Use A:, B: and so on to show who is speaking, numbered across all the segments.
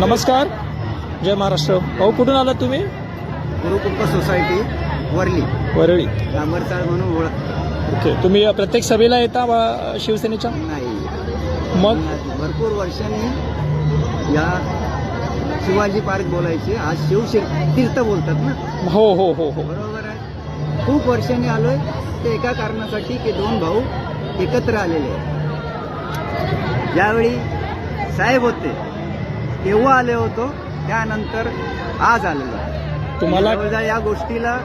A: नमस्कार. जय महाराष्ट्र. भाऊ कुठून आलात तुम्ही?
B: गुरुकृप सोसायटी वरली
A: वरळी.
B: डांबरचाळ म्हणून ओळख
A: ओके. तुम्ही प्रत्येक सभेला येता शिवसेनेच्या?
B: नाही.
A: मग?
B: भरपूर वर्षांनी या शिवाजी पार्क बोलायचे. आज शिवशे तीर्थ बोलतात ना?
A: हो हो हो हो.
B: बरोबर आहे. खूप वर्षांनी आलोय. ते एका कारणासाठी की दोन भाऊ एकत्र आलेले आहेत. ज्यावेळी साहेब होते. तेव्हा आले होतो त्यानंतर आज आलेलो
A: तुम्हाला
B: या गोष्टीला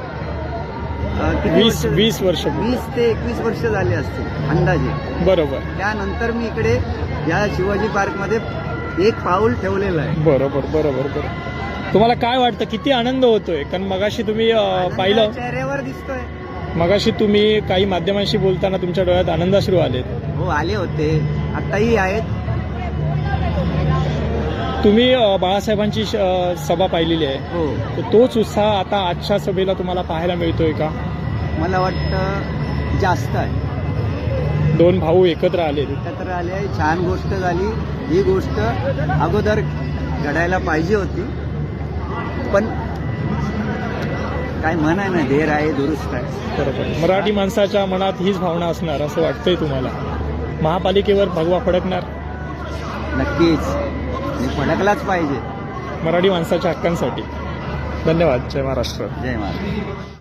A: वीस
B: वर्ष-
A: वीस वर्ष
B: वीस ते एकवीस वर्ष झाले असतील अंदाजे.
A: बरोबर.
B: त्यानंतर मी इकडे या शिवाजी पार्कमध्ये एक पाऊल ठेवलेलं आहे.
A: बरोबर बरोबर बरोबर. तुम्हाला काय वाटतं किती आनंद होतोय? कारण मगाशी तुम्ही पाहिलं.
B: चेहऱ्यावर दिसतोय.
A: मगाशी तुम्ही काही माध्यमांशी बोलताना तुमच्या डोळ्यात आनंदाश्रू आलेत.
B: हो आले होते. आताही आहेत.
A: तुम्ही अं, बाळासाहेबांची श- अं, सभा पाहिलेली आहे.
B: हो.
A: तर तोच उत्साह आता आजच्या सभेला तुम्हाला पाहायला मिळतोय का?
B: मला वाटतं जास्त आहे.
A: दोन भाऊ एकत्र आले
B: एकत्र आले छान गोष्ट झाली. ही गोष्ट अगोदर घडायला पाहिजे होती. पण काय म्हण आहे ना धीर आहे दुरुस्त आहे.
A: बरोबर. मराठी माणसाच्या मनात हीच भावना असणार असं वाटतंय तुम्हाला. महापालिकेवर भगवा फडकणार?
B: नक्कीच. फडकलाच पाहिजे.
A: मराठी माणसाच्या हक्कांसाठी. धन्यवाद. जय महाराष्ट्र.
B: जय महाराज